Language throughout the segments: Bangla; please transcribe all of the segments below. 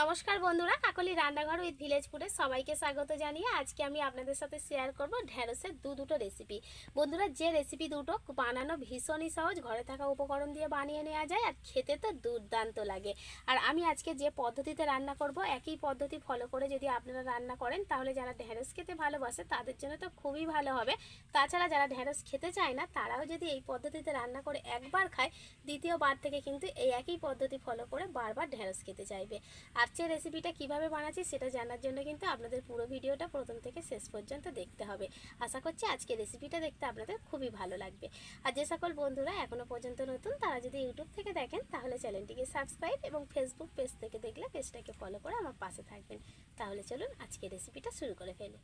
নমস্কার বন্ধুরা, কাকলি রান্নাঘর উইথ ভিলেজপুরে সবাইকে স্বাগত জানিয়ে আজকে আমি আপনাদের সাথে শেয়ার করব ঢেঁড়সের দু দুটো রেসিপি বন্ধুরা, যে রেসিপি দুটো বানানো ভীষণই সহজ, ঘরে থাকা উপকরণ দিয়ে বানিয়ে নেওয়া যায় আর খেতে তো দুর্দান্ত লাগে। আর আমি আজকে যে পদ্ধতিতে রান্না করব, একই পদ্ধতি ফলো করে যদি আপনারা রান্না করেন, তাহলে যারা ঢেঁড়স খেতে ভালোবাসে, তাদের জন্য তো খুবই ভালো হবে। তাছাড়া যারা ঢেঁড়স খেতে চায় না, তারাও যদি এই পদ্ধতিতে রান্না করে একবার খায়, দ্বিতীয়বার থেকে কিন্তু এই একই পদ্ধতি ফলো করে বারবার ঢেঁড়স খেতে চাইবে। আর যে রেসিপিটা কীভাবে বানাচ্ছি সেটা জানার জন্য কিন্তু আপনাদের পুরো ভিডিওটা প্রথম থেকে শেষ পর্যন্ত দেখতে হবে। আশা করছি আজকে রেসিপিটা দেখতে আপনাদের খুবই ভালো লাগবে। আর যে সকল বন্ধুরা এখনও পর্যন্ত নতুন, তারা যদি ইউটিউব থেকে দেখেন, তাহলে চ্যানেলটিকে সাবস্ক্রাইব এবং ফেসবুক পেজ থেকে দেখলে পেজটাকে ফলো করে আমার পাশে থাকবেন। তাহলে চলুন আজকে রেসিপিটা শুরু করে ফেলি।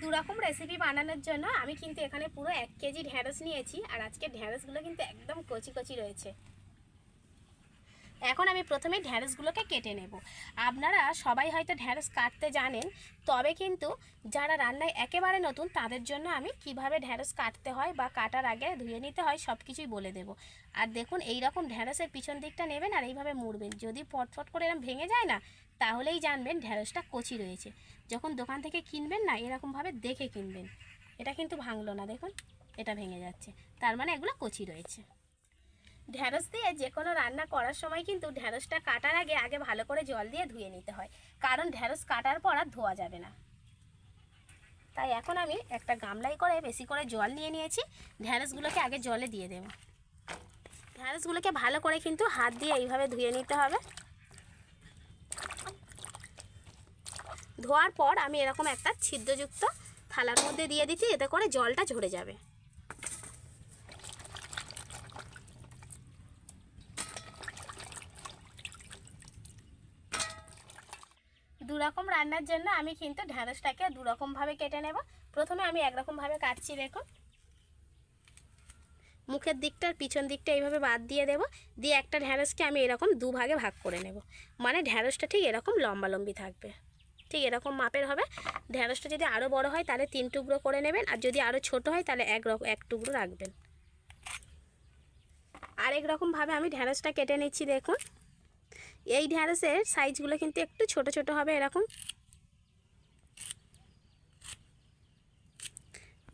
দু রকম রেসিপি বানানোর জন্য আমি কিন্তু এখানে পুরো এক কেজি ঢ্যাঁড়স নিয়েছি, আর আজকে ঢ্যাঁড়সগুলো কিন্তু একদম কচি কচি রয়েছে। এখন আমি প্রথমে ঢ্যাঁড়সগুলোকে কেটে নেব। আপনারা সবাই হয়তো ঢ্যাঁড়স কাটতে জানেন, তবে কিন্তু যারা রান্নায় একেবারে নতুন, তাদের জন্য আমি কীভাবে ঢ্যাঁড়স কাটতে হয় বা কাটার আগে ধুয়ে নিতে হয় সব কিছুই বলে দেব। আর দেখুন এই রকম ঢ্যাঁড়সের পিছন দিকটা নেবেন আর এইভাবে মুড়বেন। যদি পটফট করে এরকম ভেঙে যায় না, তাহলেই জানবেন ঢ্যাঁড়সটা কচি রয়েছে। যখন দোকান থেকে কিনবেন না, এরকমভাবে দেখে কিনবেন। এটা কিন্তু ভাঙলো না, দেখুন, এটা ভেঙে যাচ্ছে। তার মানে এগুলো কচি রয়েছে। ঢ্যাঁড়স দিয়ে যে কোনো রান্না করার সময় কিন্তু ঢ্যাঁড়সটা কাটার আগে আগে ভালো করে জল দিয়ে ধুয়ে নিতে হয়। কারণ ঢ্যাঁড়স কাটার পর আর ধোয়া যাবে না। তাই এখন আমি একটা গামলাই করে বেশি করে জল নিয়ে নিয়েছি। ঢ্যাঁড়সগুলোকে আগে জলে দিয়ে দেব। ঢ্যাঁড়সগুলোকে ভালো করে কিন্তু হাত দিয়ে এইভাবে ধুয়ে নিতে হবে। ধোয়ার পর আমি এরকম একটা ছিদ্রযুক্ত থালার মধ্যে দিয়ে দিচ্ছি, এতে করে জলটা ঝরে যাবে। দু রকম রান্নার জন্য আমি কিন্তু ঢ্যাঁড়সটাকে দু রকমভাবে কেটে নেব। প্রথমে আমি একরকমভাবে কাটছি, দেখুন। মুখের দিকটার পিছন দিকটা এইভাবে বাদ দিয়ে দেব। দিয়ে একটা ঢ্যাঁড়সকে আমি এরকম দু ভাগে করে নেব। মানে ঢ্যাঁড়সটা ঠিক এরকম লম্বালম্বি থাকবে। ঠিক এরকম মাপের হবে। ঢ্যাঁড়সটা যদি আরও বড় হয়, তাহলে তিন টুকরো করে নেবেন। আর যদি আরও ছোট হয়, তাহলে এক রকম এক টুকরো রাখবেন। আরেক রকমভাবে আমি ঢ্যাঁড়সটা কেটে নিচ্ছি, দেখুন। এই ঢ্যাঁড়সের সাইজগুলো কিন্তু একটু ছোট ছোট হবে এরকম।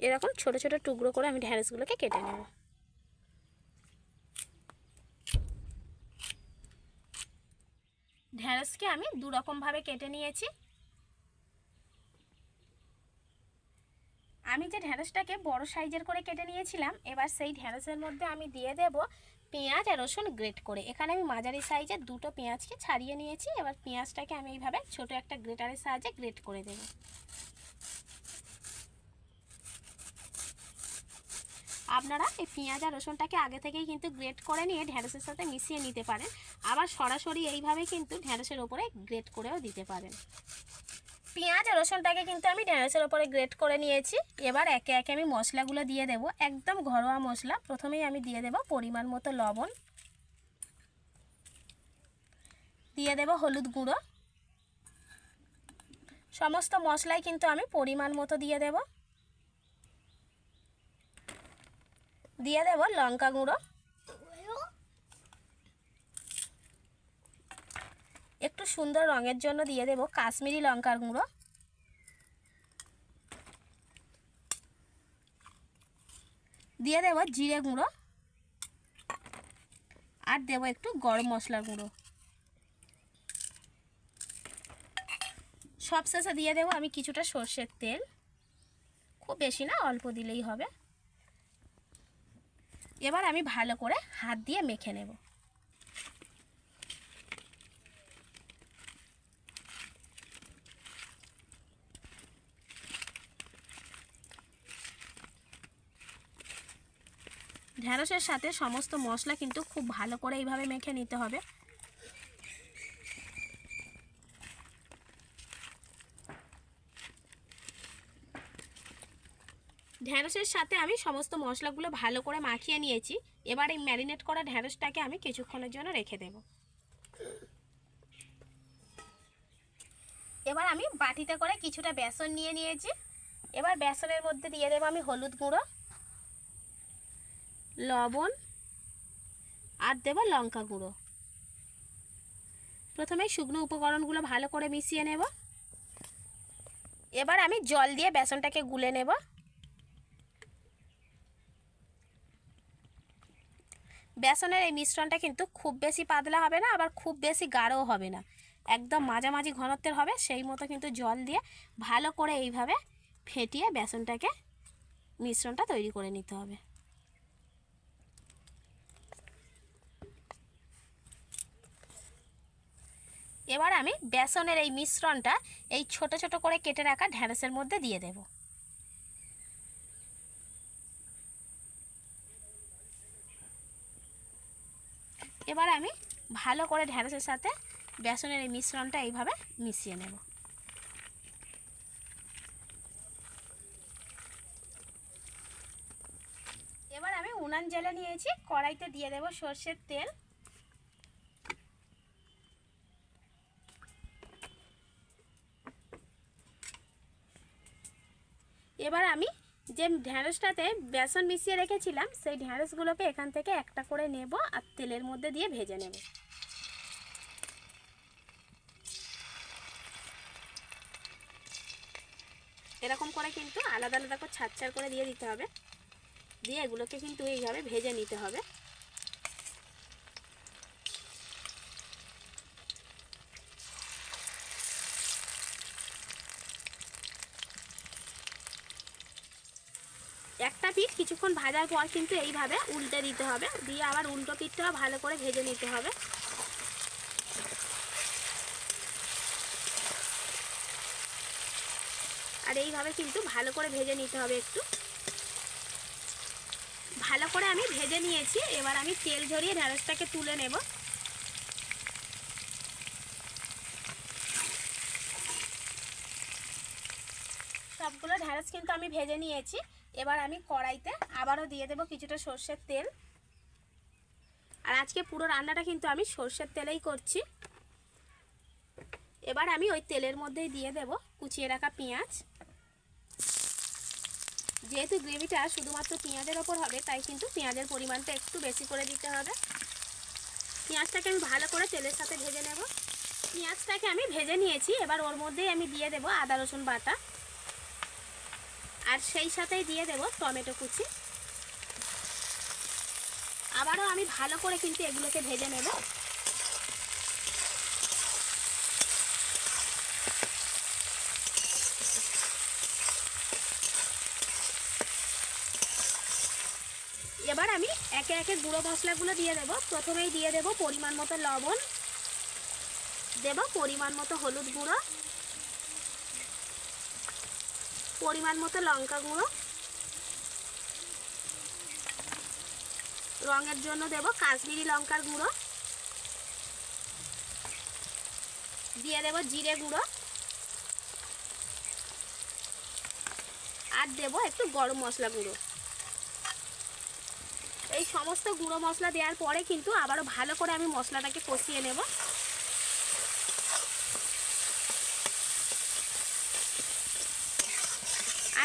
এরকম ছোট ছোট টুকরো করে আমি ঢ্যাঁড়সগুলোকে কেটে নেব। ঢ্যাঁড়সকে আমি দু রকমভাবে কেটে নিয়েছি। আমি যে ঢ্যাঁড়সটাকে বড় সাইজের করে কেটে নিয়েছিলাম, এবার সেই ঢ্যাঁড়সের মধ্যে আমি দিয়ে দেব পেঁয়াজ আর রসুন গ্রেট করে। এখানে আমি মাঝারি সাইজের দুটো পেঁয়াজকে ছাড়িয়ে নিয়েছি। এবার পেঁয়াজটাকে আমি এইভাবে ছোট একটা গ্রেটারের সাহায্যে গ্রেট করে দেব। আপনারা এই পেঁয়াজ আর রসুনটাকে আগে থেকেই কিন্তু গ্রেট করে নিয়ে ঢ্যাঁড়সের সাথে মিশিয়ে নিতে পারেন। আবার সরাসরি এইভাবে কিন্তু ঢ্যাঁড়সের ওপরে গ্রেট করেও দিতে পারেন। পেঁয়াজ আর রসুনটাকে কিন্তু আমি ঢেঁড়সের ওপরে গ্রেট করে নিয়েছি। এবার একে একে আমি মশলাগুলো দিয়ে দেব, একদম ঘরোয়া মশলা। প্রথমেই আমি দিয়ে দেব পরিমাণ মতো লবণ। দিয়ে দেব হলুদ গুঁড়ো। সমস্ত মশলাই কিন্তু আমি পরিমাণ মতো দিয়ে দেব। দিয়ে দেব লঙ্কা গুঁড়ো একটু সুন্দর রঙের জন্য দিয়ে দেব কাশ্মীরি লঙ্কার গুঁড়ো। দিয়ে দেব জিরে গুঁড়ো। আর দেব একটু গরম মশলার গুঁড়ো। সবশেষে দিয়ে দেবো আমি কিছুটা সর্ষের তেল। খুব বেশি না, অল্প দিলেই হবে। এবার আমি ভালো করে হাত দিয়ে মেখে নেব। ঢ্যাঁড়সের সাথে সমস্ত মশলা কিন্তু খুব ভালো করে এইভাবে মেখে নিতে হবে। ঢ্যাঁড়সের সাথে আমি সমস্ত মশলাগুলো ভালো করে মাখিয়ে নিয়েছি। এবার এই ম্যারিনেট করা ঢ্যাঁড়সটাকে আমি কিছুক্ষণের জন্য রেখে দেব। এবার আমি বাটিতে করে কিছুটা বেসন নিয়ে নিয়েছি। এবার বেসনের মধ্যে দিয়ে দেবো আমি হলুদ গুঁড়ো। লবণ আর দেব লঙ্কা গুঁড়ো। প্রথমে শুকনো উপকরণগুলো ভালো করে মিশিয়ে নেব। এবার আমি জল দিয়ে বেসনটাকে গুলে নেব। বেসনের এই মিশ্রণটা কিন্তু খুব বেশি পাতলা হবে না, আবার খুব বেশি গাঢ়ও হবে না। একদম মাঝামাঝি ঘনত্বের হবে, সেই মতো কিন্তু জল দিয়ে ভালো করে এইভাবে ফেটিয়ে বেসনটাকে মিশ্রণটা তৈরি করে নিতে হবে। এবার আমি বেসনের এই মিশ্রণটা এই ছোট ছোট করে কেটে রাখা ঢ্যাঁড়সের মধ্যে দিয়ে দেব। এবার আমি ভালো করে ঢ্যাঁড়সের সাথে বেসনের এই মিশ্রণটা এইভাবে মিশিয়ে নেব। এবার আমি উনান জেলে নিয়েছি, কড়াইতে দিয়ে দেব সর্ষের তেল। এবার আমি যে ঢ্যাঁড়সটাতে বেসন মিশিয়ে রেখেছিলাম, সেই ঢ্যাঁড়সগুলোকে এখান থেকে একটা করে নেব আর তেলের মধ্যে দিয়ে ভেজে নেব। এরকম করে কিন্তু আলাদা আলাদা করে ছাড় করে দিয়ে দিতে হবে। দিয়ে এগুলোকে কিন্তু এইভাবে ভেজে নিতে হবে। একটা পিঠ কিছুক্ষণ ভাজার পর কিন্তু এইভাবে উল্টে দিতে হবে। দিয়ে আবার উল্টো পিঠটাও ভালো করে ভেজে নিতে হবে। আর এইভাবে কিন্তু ভালো করে ভেজে নিতে হবে একটু। ভালো করে আমি ভেজে নিয়েছি। এবার আমি তেল ঝরিয়ে ঢ্যাঁড়সটাকে তুলে নেব। সবগুলো ঢ্যাঁড়স কিন্তু আমি ভেজে নিয়েছি। এবার আমি কড়াইতে আবারও দিয়ে দেব কিছুটা সর্ষের তেল। আর আজকে পুরো রান্নাটা কিন্তু আমি সর্ষের তেলেই করছি। এবার আমি ওই তেলের মধ্যেই দিয়ে দেব কুচিয়ে রাখা পেঁয়াজ। যেহেতু গ্রেভিটা শুধুমাত্র পেঁয়াজের ওপর হবে, তাই কিন্তু পেঁয়াজের পরিমাণটা একটু বেশি করে দিতে হবে। পেঁয়াজটাকে আমি ভালো করে তেলের সাথে ভেজে নেব। পেঁয়াজটাকে আমি ভেজে নিয়েছি, এবার ওর মধ্যেই আমি দিয়ে দেব আদা রসুন বাটা। আর সেই সাথেই দিয়ে দেব টমেটো কুচি। আবারও আমি ভালো করে কিন্তু এগুলোকে ভেজে নেব। এবার আমি একে একে গুঁড়ো মশলাগুলো দিয়ে দেব। প্রথমেই দিয়ে দেব পরিমাণ মতো লবণ। দেব পরিমাণ মতো হলুদ গুঁড়ো। পরিমাণ মতো লঙ্কা গুঁড়ো। রঙের জন্য দেব কাশ্মীরি লঙ্কার গুঁড়ো। দিয়ে দেব জিরে গুঁড়ো। আর দেব একটু গরম মশলা গুঁড়ো। এই সমস্ত গুঁড়ো মশলা দেওয়ার পরে কিন্তু আবারও ভালো করে আমি মশলাটাকে কষিয়ে নেব।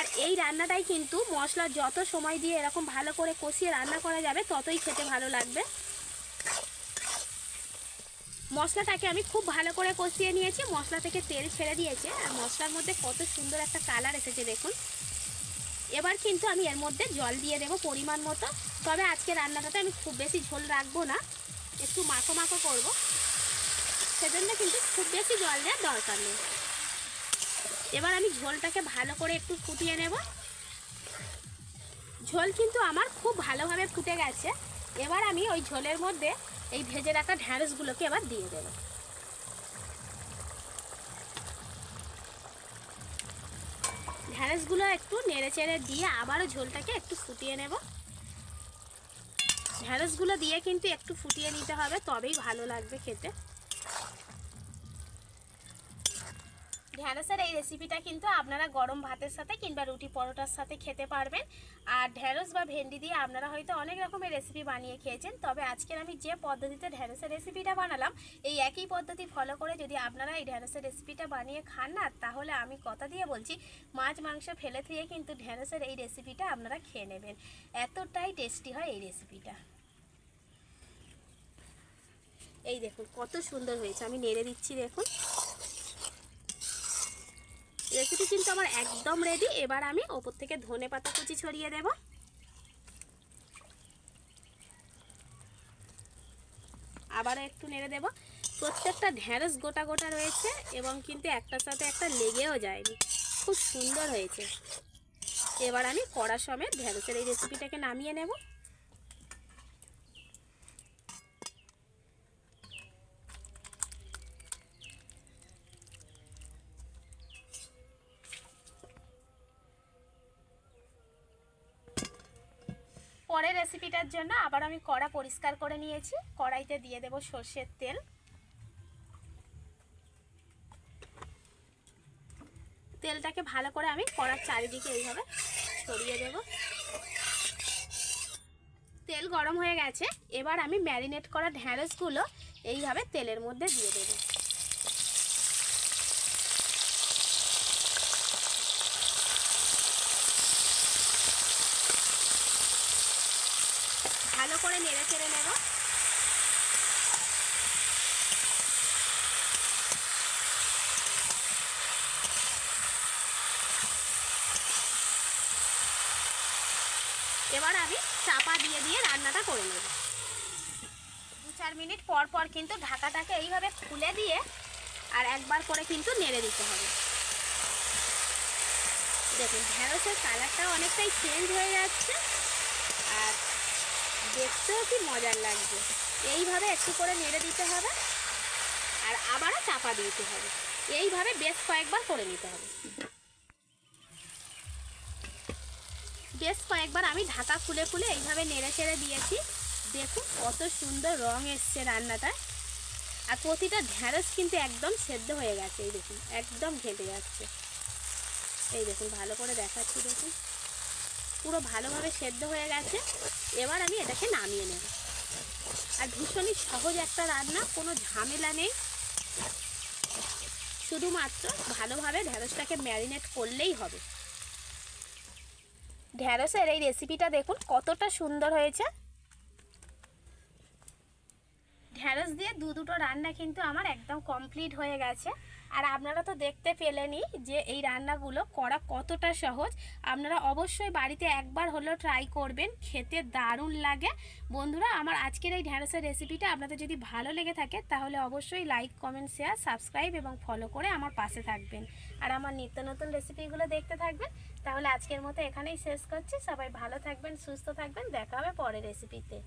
আর এই রান্নাটাই কিন্তু মশলা যত সময় দিয়ে এরকম ভালো করে কষিয়ে রান্না করা যাবে, ততই খেতে ভালো লাগবে। মশলাটাকে আমি খুব ভালো করে কষিয়ে নিয়েছি, মশলা থেকে তেল ছেড়ে দিয়েছে, আর মশলার মধ্যে কত সুন্দর একটা কালার এসেছে দেখুন। এবার কিন্তু আমি এর মধ্যে জল দিয়ে দেবো পরিমাণ মতো। তবে আজকে রান্নাটাতে আমি খুব বেশি ঝোল রাখব না, একটু মাখো মাখো করব। সেজন্য কিন্তু খুব বেশি জল দেওয়ার দরকার নেই। এবার আমি ঝোলটাকে ভালো করে একটু ফুটিয়ে নেব। ঝোল কিন্তু আমার খুব ভালোভাবে ফুটে গেছে। এবার আমি ওই ঝোলের মধ্যে এই ভেজে রাখা ঢ্যাঁড়সগুলোকে এবার দিয়ে দেবো। ঢ্যাঁড়সগুলো একটু নেড়ে চেড়ে দিয়ে আবারও ঝোলটাকে একটু ফুটিয়ে নেব। ঢ্যাঁড়সগুলো দিয়ে কিন্তু একটু ফুটিয়ে নিতে হবে, তবেই ভালো লাগবে খেতে। ঢ্যাঁড়সের এই রেসিপিটা কিন্তু আপনারা গরম ভাতের সাথে কিংবা রুটি পরোটার সাথে খেতে পারবেন। আর ঢ্যাঁড়স বা ভেন্ডি দিয়ে আপনারা হয়তো অনেক রকমের রেসিপি বানিয়ে খেয়েছেন, তবে আজকের আমি যে পদ্ধতিতে ঢ্যাঁড়সের রেসিপিটা বানালাম, এই একই পদ্ধতি ফলো করে যদি আপনারা এই ঢ্যাঁড়সের রেসিপিটা বানিয়ে খান না, তাহলে আমি কথা দিয়ে বলছি, মাছ, মাংস ফেলে থুয়ে কিন্তু ঢ্যাঁড়সের এই রেসিপিটা আপনারা খেয়ে নেবেন। এতটাই টেস্টি হয় এই রেসিপিটা এই দেখুন, কত সুন্দর হয়েছে, আমি নেড়ে দিচ্ছি দেখুন। রেসিপি কিন্তু আমার একদম রেডি এবার আমি ওপর থেকে ধনে পাতা কুচি ছড়িয়ে দেব। আবারও একটু নেড়ে দেব। প্রত্যেকটা ঢ্যাঁড়স গোটা গোটা রয়েছে এবং কিন্তু একটার সাথে একটা লেগেও যায়নি। খুব সুন্দর হয়েছে। এবার আমি কড়া সমেত ঢ্যাঁড়সের এই রেসিপিটাকে নামিয়ে নেব। পরের রেসিপিটার জন্য আবার আমি কড়া পরিষ্কার করে নিয়েছি। কড়াইতে দিয়ে দেব সর্ষের তেল। তেলটাকে ভালো করে আমি কড়ার চারিদিকে এইভাবে ছড়িয়ে দেব। তেল গরম হয়ে গেছে। এবার আমি ম্যারিনেট করা ঢ্যাঁড়সগুলো এইভাবে তেলের মধ্যে দিয়ে দেব ভালো করে নেড়ে চেড়ে নেব এবার আমি চাপা দিয়ে দিয়ে রান্নাটা করে নেব। দু চার মিনিট পর পর কিন্তু ঢাকাটাকে এইভাবে খুলে দিয়ে আর একবার করে কিন্তু নেড়ে দিতে হবে। দেখুন, ঢেঁড়সের কালারটা অনেকটাই চেঞ্জ হয়ে যাচ্ছে আর দেখতেও কি মজার লাগছে। এইভাবে একটু করে নেড়ে দিতে হবে আর আবারও চাপা দিতে হবে। এইভাবে বেশ কয়েকবার করে নিতে হবে। বেশ কয়েকবার আমি ঢাকা খুলে খুলে এইভাবে নেড়ে চেড়ে দিয়েছি। দেখুন কত সুন্দর রং এসছে রান্নাটা আর প্রতিটা ঢ্যাঁড়স কিন্তু একদম সেদ্ধ হয়ে গেছে, এই দেখুন, একদম ঘেঁটে যাচ্ছে। এই দেখুন, ভালো করে দেখাচ্ছি, দেখুন। পুরো ভালোভাবে সেদ্ধ হয়ে গেছে। এবার আমি এটাকে নামিয়ে নেব। আর ভীষণই সহজ একটা রান্না, কোনো ঝামেলা নেই। শুধুমাত্র ভালোভাবে ঢ্যাঁড়সটাকে ম্যারিনেট করলেই হবে। ঢ্যাঁড়সের এই রেসিপিটা দেখুন, কতটা সুন্দর হয়েছে। ঢ্যাঁড়স দিয়ে দু দুটো রান্না কিন্তু আমার একদম কমপ্লিট হয়ে গেছে। আর আপনারা তো দেখতে পেলেনই যে এই রান্নাগুলো করা কতটা সহজ। আপনারা অবশ্যই বাড়িতে একবার হলেও ট্রাই করবেন, খেতে দারুণ লাগে। বন্ধুরা, আমার আজকের এই ঢ্যাঁড়সের রেসিপিটা আপনাদের যদি ভালো লেগে থাকে, তাহলে অবশ্যই লাইক কমেন্ট শেয়ার সাবস্ক্রাইব এবং ফলো করে আমার পাশে থাকবেন। আর আমার নিত্য নতুন রেসিপিগুলো দেখতে থাকবেন, তাহলে আজকের মতো এখানেই শেষ করছি। সবাই ভালো থাকবেন, সুস্থ থাকবেন। দেখা হবে পরের রেসিপিতে